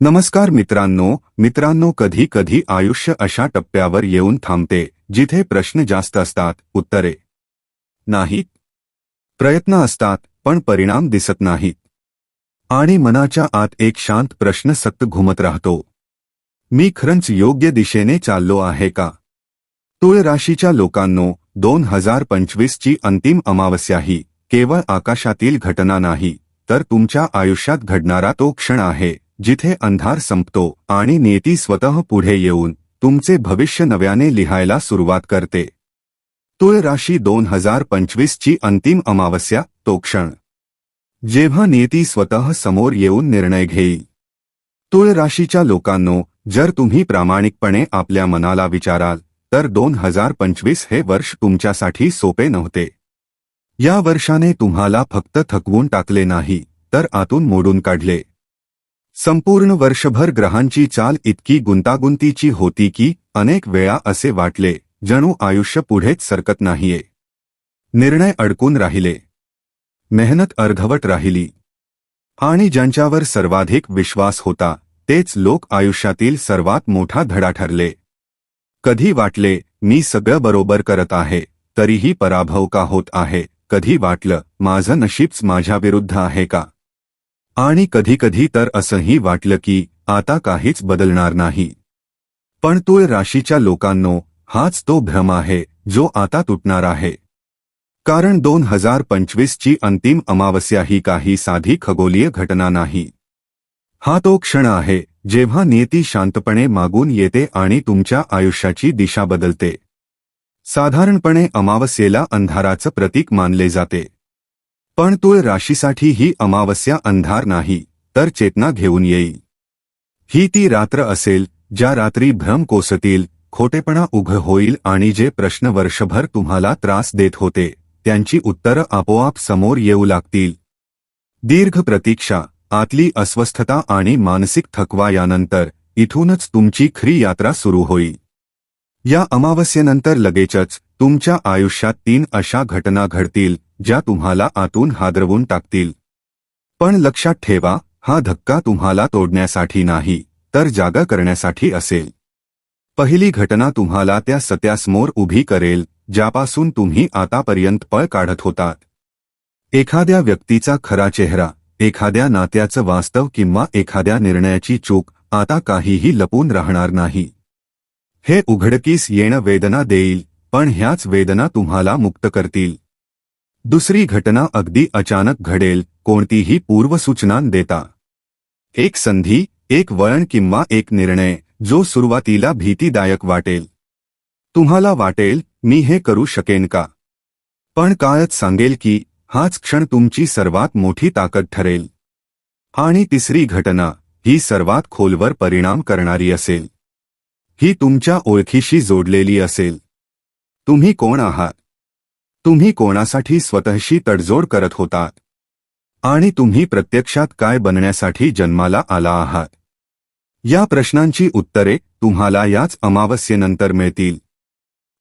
नमस्कार मित्रांनो मित्रांनो कधी कधी आयुष्य अशा टप्प्यावर येऊन थांबते जिथे प्रश्न जास्त असतात उत्तरे नाहीत प्रयत्न असतात पण परिणाम दिसत नाहीत. आणि मनाच्या आत एक शांत प्रश्न सक्त घुमत राहतो. मी खरंच योग्य दिशेने चाललो आहे का? तुळ राशीच्या लोकांनो दोन हजार पंचवीसची अंतिम अमावस्या ही केवळ आकाशातील घटना नाही तर तुमच्या आयुष्यात घडणारा तो क्षण आहे. जिथे अंधार संपतो आणि नेती स्वतः पुढे येऊन तुमचे भविष्य नव्याने लिहायला सुरुवात करते. तुळ राशी दोन हजार पंचवीसची अंतिम अमावस्या तो क्षण. जेव्हा नेती स्वतः समोर येऊन निर्णय घेईल. तुळ राशीच्या लोकांनो जर तुम्ही प्रामाणिकपणे आपल्या मनाला विचाराल तर दोन हजार पंचवीस हे वर्ष तुमच्यासाठी सोपे नव्हते. या वर्षाने तुम्हाला फक्त थकवून टाकले नाही तर आतून मोडून काढले. संपूर्ण वर्षभर ग्रहांची चाल इतकी गुंतागुंतीची होती की अनेक वेळा असे वाटले जणू आयुष्य पुढेच सरकत नाहीये. निर्णय अडकून राहिले. मेहनत अर्धवट राहिली. आणि ज्यांच्यावर सर्वाधिक विश्वास होता तेच लोक आयुष्यातील सर्वात मोठा धडा ठरले. कधी वाटले मी सगळं बरोबर करत आहे तरीही पराभव का होत आहे कधी वाटलं माझं नशीबच माझ्या विरुद्ध आहे का? आणि कधीकधी तर असंही वाटलं की आता काहीच बदलणार नाही. पण तुळ राशीच्या लोकांनो हाच तो भ्रम आहे जो आता तुटणार आहे. कारण दोन हजार पंचवीसची अंतिम अमावस्या ही काही साधी खगोलीय घटना नाही. हा तो क्षण आहे जेव्हा नियती शांतपणे मागून येते आणि तुमच्या आयुष्याची दिशा बदलते. साधारणपणे अमावस्येला अंधाराचं प्रतीक मानले जाते. पण तुळ राशीसाठी ही अमावस्या अंधार नाही तर चेतना घेऊन येईल ही ती रात्र असेल ज्या रात्री भ्रम कोसतील खोटेपणा उघ होईल आणि जे प्रश्न वर्षभर तुम्हाला त्रास देत होते त्यांची उत्तरं आपोआप समोर येऊ लागतील. दीर्घ प्रतीक्षा आतली अस्वस्थता आणि मानसिक थकवा यानंतर इथूनच तुमची खरी यात्रा सुरू होईल या अमावस्येनंतर लगेचच तुमच्या आयुष्यात तीन अशा घटना घडतील ज्या तुम्हाला आतून हादरवून टाकतील. पण लक्षात ठेवा हा धक्का तुम्हाला तोडण्यासाठी नाही तर जागा करण्यासाठी असेल. पहिली घटना तुम्हाला त्या सत्यासमोर उभी करेल ज्यापासून तुम्ही आतापर्यंत पळ काढत होतात. एखाद्या व्यक्तीचा खरा चेहरा एखाद्या नात्याचं वास्तव किंवा एखाद्या निर्णयाची चूक आता काहीही लपून राहणार नाही. हे उघडकीस येणं वेदना देईल पण ह्याच वेदना तुम्हाला मुक्त करतील. दुसरी घटना अगदी अचानक घडेल कोणतीही पूर्वसूचना देता. एक संधी एक वळण किंवा एक निर्णय जो सुरुवातीला भीतीदायक वाटेल. तुम्हाला वाटेल मी हे करू शकेन का? पण काळच सांगेल की हाच क्षण तुमची सर्वात मोठी ताकद ठरेल. आणि तिसरी घटना ही सर्वात खोलवर परिणाम करणारी असेल. ही तुमच्या ओळखीशी जोडलेली असेल. तुम्ही कोण आहात? तुम्ही कोणासाठी स्वतःशी तडजोड करत होतात? आणि तुम्ही प्रत्यक्षात काय बनण्यासाठी जन्माला आला आहात? या प्रश्नांची उत्तरे तुम्हाला याच अमावस्येनंतर मिळतील.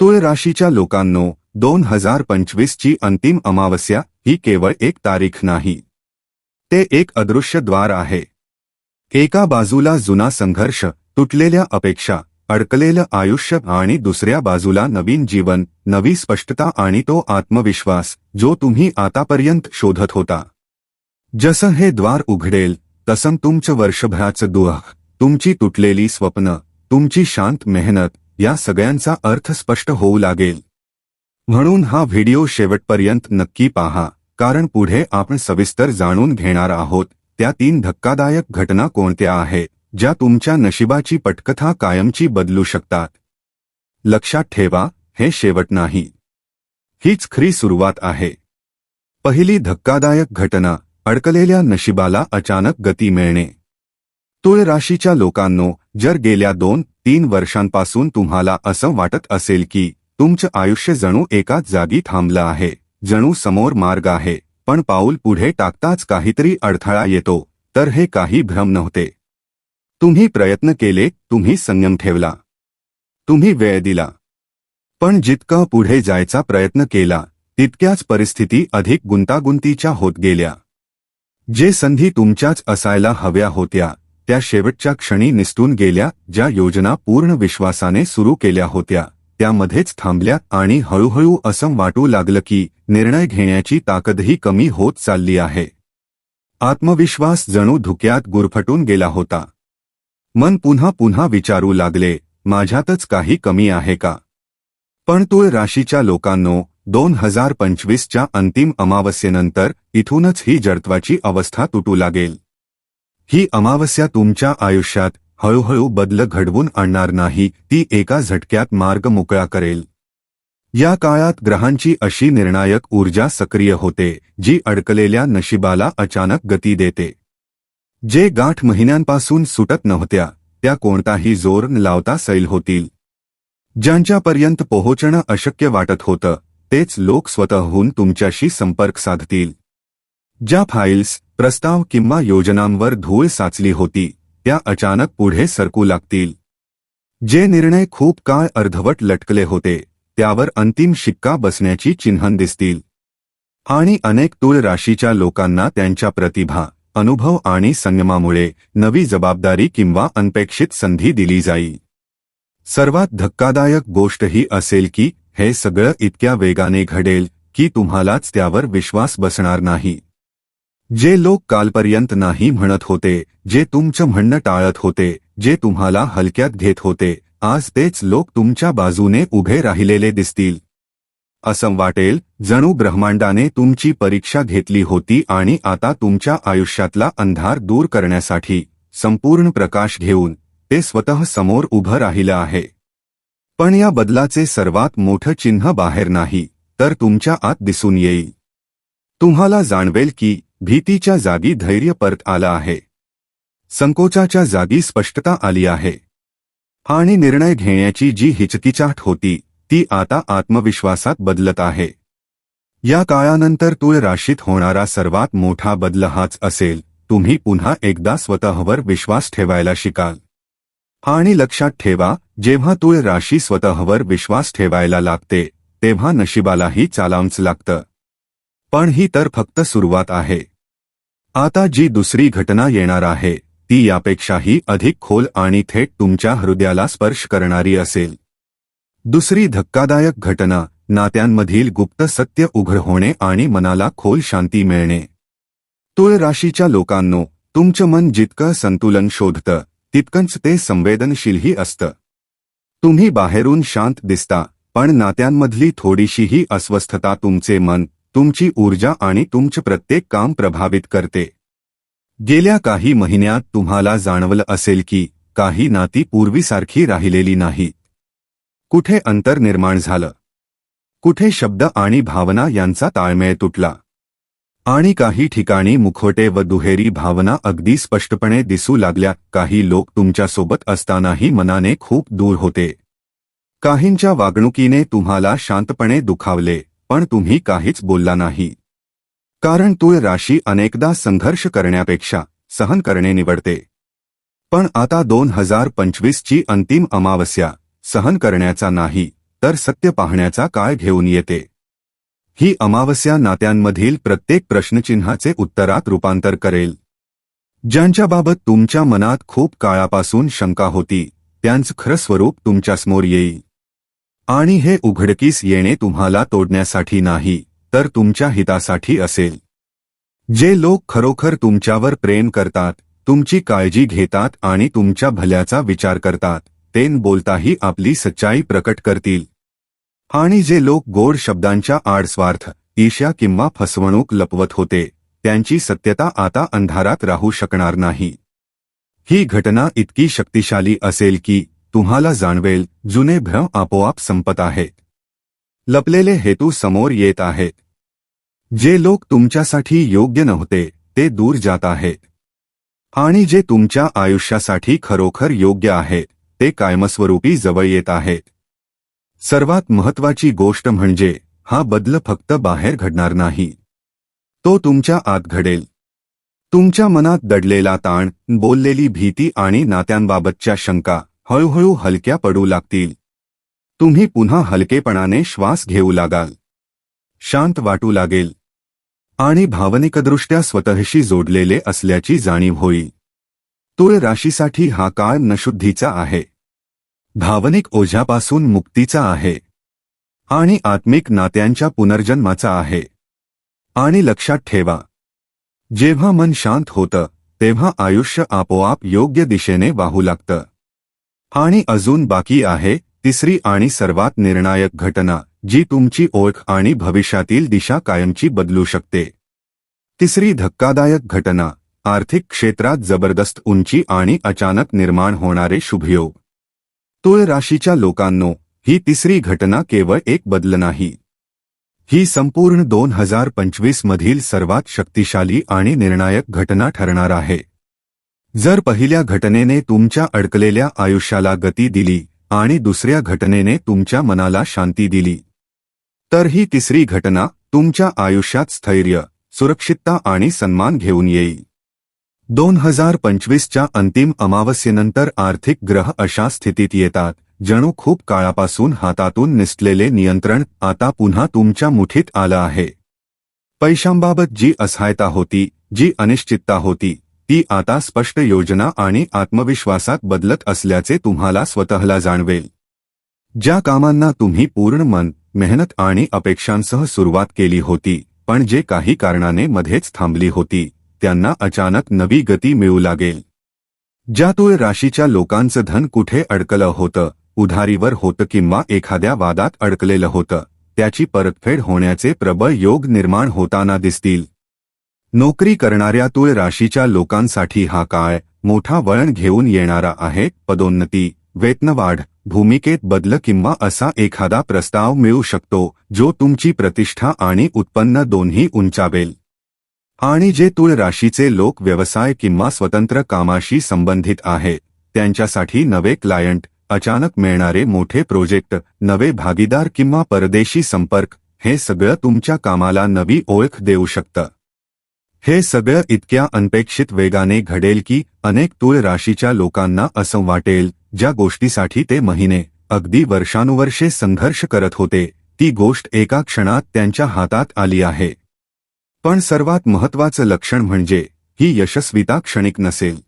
तुळ राशीच्या लोकांनो दोन हजार पंचवीसची अंतिम अमावस्या ही केवळ एक तारीख नाही. ते एक अदृश्य द्वार आहे. एका बाजूला जुना संघर्ष तुटलेल्या अपेक्षा अडकलेलं आयुष्य आणि दुसऱ्या बाजूला नवीन जीवन नवी स्पष्टता आणि तो आत्मविश्वास जो तुम्ही आतापर्यंत शोधत होता. जसं हे द्वार उघडेल तसं तुमचं वर्षभराचं दुःख तुमची तुटलेली स्वप्न तुमची शांत मेहनत या सगळ्यांचा अर्थ स्पष्ट होऊ लागेल. म्हणून हा व्हिडिओ शेवटपर्यंत नक्की पहा कारण पुढे आपण सविस्तर जाणून घेणार आहोत त्या तीन धक्कादायक घटना कोणत्या आहेत. ज्या तुमच्या नशिबाची पटकथा कायमची बदलू शकतात. लक्षात ठेवा हे शेवट नाही. हीच खरी सुरुवात आहे. पहिली धक्कादायक घटना अडकलेल्या नशिबाला अचानक गती मिळणे. तुळ राशीच्या लोकांनो जर गेल्या दोन तीन वर्षांपासून तुम्हाला असं वाटत असेल की तुमचं आयुष्य जणू एकाच जागी थांबलं आहे जणू समोर मार्ग आहे पण पाऊल पुढे टाकताच काहीतरी अडथळा येतो तर हे काही भ्रम नव्हते. तुम्ही प्रयत्न केले तुम्ही संयम ठेवला. तुम्ही वेळ दिला. पण जितका पुढे जायचा प्रयत्न केला तितक्याच परिस्थिती अधिक गुंतागुंतीच्या होत गेल्या. जे संधी तुमच्याच असायला हव्या होत्या त्या शेवटच्या क्षणी निसटून गेल्या ज्या योजना पूर्ण विश्वासाने सुरू केल्या होत्या त्यामध्येच थांबल्या आणि हळूहळू असं वाटू लागलं की निर्णय घेण्याची ताकदही कमी होत चालली आहे. आत्मविश्वास जणू धुक्यात गुरफटून गेला होता. मन पुन्हा पुन्हा विचारू लागले माझ्यातच काही कमी आहे का? पण तुळ राशीच्या लोकांनो दोन हजार पंचवीसच्या अंतिम अमावस्येनंतर इथूनच ही जडत्वाची अवस्था तुटू लागेल. ही अमावस्या तुमच्या आयुष्यात हळूहळू बदल घडवून आणणार नाही ती एका झटक्यात मार्ग मोकळा करेल. या काळात ग्रहांची अशी निर्णायक ऊर्जा सक्रिय होते जी अडकलेल्या नशिबाला अचानक गती देते. जे गाठ महिन्यांपासून सुटत नव्हत्या त्या कोणताही जोर न लावता सैल होतील. ज्यांच्यापर्यंत पोहोचणं अशक्य वाटत होतं तेच लोक स्वतःहून तुमच्याशी संपर्क साधतील. ज्या फाईल्स प्रस्ताव किंवा योजनांवर धूळ साचली होती त्या अचानक पुढे सरकू लागतील. जे निर्णय खूप काळ अर्धवट लटकले होते त्यावर अंतिम शिक्का बसण्याची चिन्हन दिसतील. आणि अनेक तूळ राशीच्या लोकांना त्यांच्या प्रतिभा अनुभव आणि संयमामुळे नवी जबाबदारी किंवा अनपेक्षित संधी दिली जाईल सर्वात धक्कादायक गोष्ट ही असेल की हे सगळं इतक्या वेगाने घडेल की तुम्हालाच त्यावर विश्वास बसणार नाही. जे लोक कालपर्यंत नाही म्हणत होते जे तुमचं म्हणणं टाळत होते जे तुम्हाला हलक्यात घेत होते आज तेच लोक तुमच्या बाजूने उभे राहिलेले दिसतील. असं वाटेल जणू ब्रह्मांडाने तुमची परीक्षा घेतली होती आणि आता तुमच्या आयुष्यातला अंधार दूर करण्यासाठी संपूर्ण प्रकाश घेऊन ते स्वतः समोर उभं राहिलं आहे. पण या बदलाचे सर्वात मोठं चिन्ह बाहेर नाही तर तुमच्या आत दिसून येईल. तुम्हाला जाणवेल की भीतीच्या जागी धैर्य परत आलं आहे. संकोचाच्या जागी स्पष्टता आली आहे. आणि निर्णय घेण्याची जी हिचकिचाट होती ती आता आत्मविश्वासात बदलत आहे. या काळानंतर तुळ राशीत होणारा सर्वात मोठा बदल हाच असेल तुम्ही पुन्हा एकदा स्वतःवर विश्वास ठेवायला शिकाल. आणि लक्षात ठेवा जेव्हा तुळ राशी स्वतःवर विश्वास ठेवायला लागते तेव्हा नशिबालाही चालावंच लागतं. पण ही तर फक्त सुरुवात आहे. आता जी दुसरी घटना येणार आहे ती यापेक्षाही अधिक खोल आणि थेट तुमच्या हृदयाला स्पर्श करणारी असेल. दुसरी धक्कादायक घटना नात्यांमधील गुप्त सत्य उघड होणे आणि मनाला खोल शांती मिळणे. तुळ राशीच्या लोकांनो तुमचं मन जितकं संतुलन शोधतं तितकंच ते संवेदनशीलही असतं. तुम्ही बाहेरून शांत दिसता पण नात्यांमधली थोडीशीही अस्वस्थता तुमचे मन तुमची ऊर्जा आणि तुमचं प्रत्येक काम प्रभावित करते. गेल्या काही महिन्यात तुम्हाला जाणवलं असेल की काही नाती पूर्वीसारखी राहिलेली नाहीत कुठे अंतर निर्माण झालं? कुठे शब्द आणि भावना यांचा ताळमेळ तुटला? आणि काही ठिकाणी मुखवटे व दुहेरी भावना अगदी स्पष्टपणे दिसू लागल्या. काही लोक तुमच्यासोबत असतानाही मनाने खूप दूर होते. काहींच्या वागणुकीने तुम्हाला शांतपणे दुखावले पण तुम्ही काहीच बोलला नाही. कारण तुळ राशी अनेकदा संघर्ष करण्यापेक्षा सहन करणे निवडते. पण आता दोन हजार पंचवीसची अंतिम अमावस्या. सहन करण्याचा नाही तर सत्य पाहण्याचा काळ घेऊन येते. ही अमावस्या नात्यांमधील प्रत्येक प्रश्नचिन्हाचे उत्तरात रूपांतर करेल. ज्यांच्याबाबत तुमच्या मनात खूप काळापासून शंका होती त्यांचं खरं स्वरूप तुमच्यासमोर येईल. आणि हे उघडकीस येणे तुम्हाला तोडण्यासाठी नाही तर तुमच्या हितासाठी असेल. जे लोक खरोखर तुमच्यावर प्रेम करतात तुमची काळजी घेतात आणि तुमच्या भल्याचा विचार करतात. तेन बोलताही आपली सच्चाई प्रकट करतील. आणि जे लोक गोड शब्दांच्या आडस्वार्थ ईशा किंवा फसवणूक लपवत होते त्यांची सत्यता आता अंधारात राहू शकणार नाही. ही घटना इतकी शक्तिशाली असेल की तुम्हाला जाणवेल जुने भ्रम आपोआप संपत आहेत लपलेले हेतू समोर येत आहेत जे लोक तुमच्यासाठी योग्य नव्हते ते दूर जात आहेत आणि जे तुमच्या आयुष्यासाठी खरोखर योग्य आहेत ते कायमस्वरूपी जवळ येत आहेत सर्वात महत्वाची गोष्ट म्हणजे हा बदल फक्त बाहेर घडणार नाही. तो तुमच्या आत घडेल. तुमच्या मनात दडलेला ताण बोललेली भीती आणि नात्यांबाबतच्या शंका हळूहळू हलक्या पडू लागतील. तुम्ही पुन्हा हलकेपणाने श्वास घेऊ लागाल. शांत वाटू लागेल. आणि भावनिकदृष्ट्या स्वतःशी जोडलेले असल्याची जाणीव होईल. तुळ राशीसाठी हा काळ नशुद्धीचा आहे. भावनिक ओझ्यापासून मुक्तीचा आहे. आणि आत्मिक नात्यांच्या पुनर्जन्माचा आहे. आणि लक्षात ठेवा. जेव्हा मन शांत होतं तेव्हा आयुष्य आपोआप योग्य दिशेने वाहू लागतं. आणि अजून बाकी आहे तिसरी आणि सर्वात निर्णायक घटना जी तुमची ओळख आणि भविष्यातील दिशा कायमची बदलू शकते. तिसरी धक्कादायक घटना आर्थिक क्षेत्रात जबरदस्त उंची आणि अचानक निर्माण होणारे शुभयोग. तुळ राशीच्या लोकांनो ही तिसरी घटना केवळ एक बदल नाही. ही संपूर्ण दोन हजार पंचवीस मधील सर्वात शक्तिशाली आणि निर्णायक घटना ठरणार आहे. जर पहिल्या घटनेने तुमच्या अडकलेल्या आयुष्याला गती दिली आणि दुसऱ्या घटनेने तुमच्या मनाला शांती दिली तर ही तिसरी घटना तुमच्या आयुष्यात स्थैर्य सुरक्षितता आणि सन्मान घेऊन येईल. दोन हजार पंचवीसच्या अंतिम अमावस्येनंतर आर्थिक ग्रह अशा स्थितीत येतात जणू खूप काळापासून हातातून निसलेले नियंत्रण आता पुन्हा तुमच्या मुठीत आलं आहे. पैशांबाबत जी असहायता होती जी अनिश्चितता होती ती आता स्पष्ट योजना आणि आत्मविश्वासात बदलत असल्याचे तुम्हाला स्वतःला जाणवेल. ज्या कामांना तुम्ही पूर्ण मन मेहनत आणि अपेक्षांसह सुरुवात केली होती पण जे काही कारणाने मध्येच थांबली होती त्यांना अचानक नवी गती मिळू लागेल. ज्या तुळ राशीच्या लोकांचं धन कुठे अडकलं होतं उधारीवर होतं किंवा एखाद्या वादात अडकलेलं होतं त्याची परतफेड होण्याचे प्रबळ योग निर्माण होताना दिसतील. नोकरी करणाऱ्या तुळ राशीच्या लोकांसाठी हा काळ मोठा वळण घेऊन येणारा आहे पदोन्नती वेतनवाढ भूमिकेत बदल किंवा असा एखादा प्रस्ताव मिळू शकतो जो तुमची प्रतिष्ठा आणि उत्पन्न दोन्ही उंचावेल. आणि जे तुळ राशीचे लोक व्यवसाय किंवा स्वतंत्र कामाशी संबंधित आहेत त्यांच्यासाठी नवे क्लायंट अचानक मिळणारे मोठे प्रोजेक्ट नवे भागीदार किंवा परदेशी संपर्क हे सगळं तुमच्या कामाला नवी ओळख देऊ शकतं. हे सगळं इतक्या अनपेक्षित वेगाने घडेल की अनेक तुळ राशीच्या लोकांना असं वाटेल ज्या गोष्टीसाठी ते महिने अगदी वर्षानुवर्षे संघर्ष करत होते ती गोष्ट एका क्षणात त्यांच्या हातात आली आहे. पण सर्वात महत्वाचं लक्षण म्हणजे ही यशस्विता क्षणिक नसेल.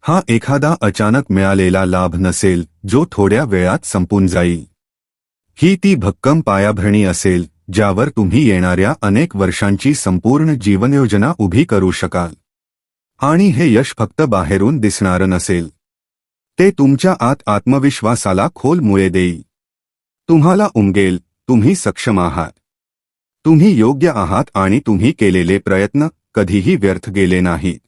हा एखादा अचानक मिळालेला लाभ नसेल जो थोड्या वेळात संपून जाईल. ही ती भक्कम पायाभरणी असेल ज्यावर तुम्ही येणाऱ्या अनेक वर्षांची संपूर्ण जीवनयोजना उभी करू शकाल. आणि हे यश फक्त बाहेरून दिसणारं नसेल. ते तुमच्या आत आत्मविश्वासाला खोल मुळे देईल. तुम्हाला उमगेल तुम्ही सक्षम आहात. तुम्ही योग्य आहात आणि तुम्ही केलेले प्रयत्न कधीही व्यर्थ गेले नाहीत.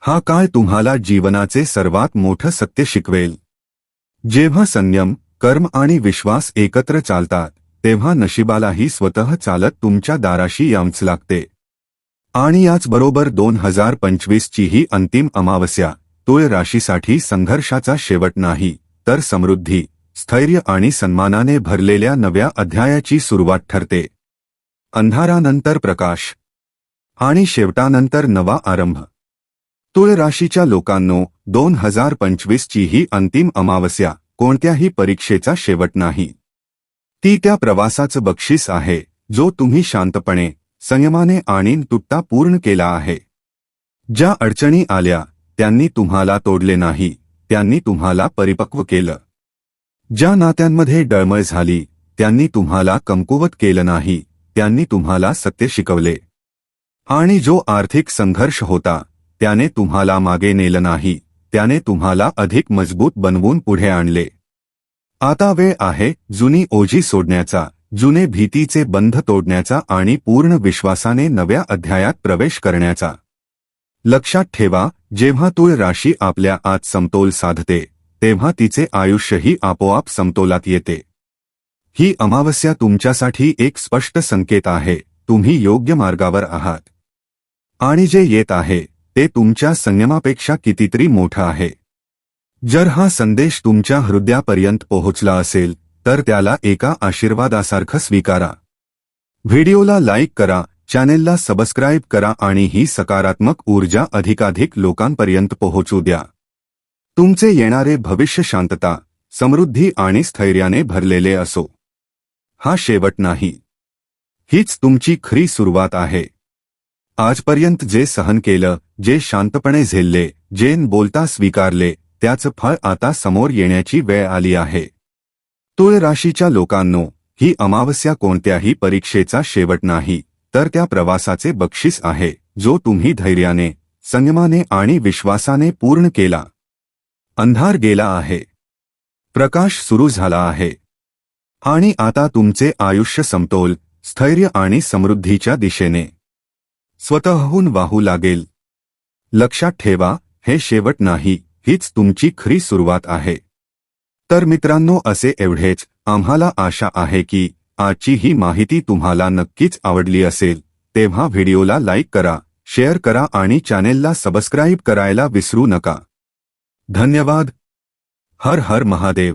हा काळ तुम्हाला जीवनाचे सर्वात मोठं सत्य शिकवेल. जेव्हा संयम कर्म आणि विश्वास एकत्र चालतात तेव्हा नशिबालाही स्वतः चालत तुमच्या दाराशी यामच लागते. आणि याचबरोबर दोन हजार पंचवीसची ही अंतिम अमावस्या तुळ राशीसाठी संघर्षाचा शेवट नाही तर समृद्धी स्थैर्य आणि सन्मानाने भरलेल्या नव्या अध्यायाची सुरुवात ठरते. अंधारानंतर प्रकाश आणि शेवटानंतर नवा आरंभ. तुळ राशीच्या लोकांनो दोन हजार पंचवीसची ही अंतिम अमावस्या कोणत्याही परीक्षेचा शेवट नाही. ती त्या प्रवासाचं बक्षीस आहे जो तुम्ही शांतपणे संयमाने आणि तुटता पूर्ण केला आहे. ज्या अडचणी आल्या त्यांनी तुम्हाला तोडले नाही त्यांनी तुम्हाला परिपक्व केलं. ज्या नात्यांमध्ये डळमळ झाली त्यांनी तुम्हाला कमकुवत केलं नाही त्यांनी तुम्हाला सत्य शिकवले. आणि जो आर्थिक संघर्ष होता त्याने तुम्हाला मागे नेलं नाही त्याने तुम्हाला अधिक मजबूत बनवून पुढे आणले. आता वेळ आहे जुनी ओझी सोडण्याचा जुने भीतीचे बंध तोडण्याचा आणि पूर्ण विश्वासाने नव्या अध्यायात प्रवेश करण्याचा. लक्षात ठेवा जेव्हा तुळ राशी आपल्या आत समतोल साधते तेव्हा तिचे आयुष्यही आपोआप समतोलात येते. ही अमावस्या तुमच्यासाठी एक स्पष्ट संकेत आहे. तुम्ही योग्य मार्गावर आहात. आणि जे येत आहे ते तुमच्या संयमापेक्षा कितीतरी मोठं आहे. जर हा संदेश तुमच्या हृदयापर्यंत पोहोचला असेल तर त्याला एका आशीर्वादासारखं स्वीकारा. व्हिडिओला लाईक करा चॅनेलला सबस्क्राईब करा आणि ही सकारात्मक ऊर्जा अधिकाधिक लोकांपर्यंत पोहोचू द्या. तुमचे येणारे भविष्य शांतता समृद्धी आणि स्थैर्याने भरलेले असो. हा शेवट नाही. हीच तुमची खरी सुरुवात आहे. आजपर्यंत जे सहन केलं जे शांतपणे झेलले जे बोलता स्वीकारले त्याचं फळ आता समोर येण्याची वेळ आली आहे. तुळ राशीच्या लोकांनो ही अमावस्या कोणत्याही परीक्षेचा शेवट नाही तर त्या प्रवासाचे बक्षीस आहे जो तुम्ही धैर्याने संयमाने आणि विश्वासाने पूर्ण केला. अंधार गेला आहे. प्रकाश सुरू झाला आहे. आणि आता तुमचे आयुष्य समतोल स्थैर्य आणि समृद्धीच्या दिशेने. स्वतःहून वाहू लागेल. लक्षात ठेवा हे शेवट नाही हीच तुमची खरी सुरुवात आहे. तर मित्रांनो असे एवढेच. आम्हाला आशा आहे की आजची ही माहिती तुम्हाला नक्कीच आवडली असेल. तेव्हा व्हिडिओला लाईक करा शेअर करा आणि चॅनेलला सबस्क्राईब करायला विसरू नका. धन्यवाद. हर हर महादेव.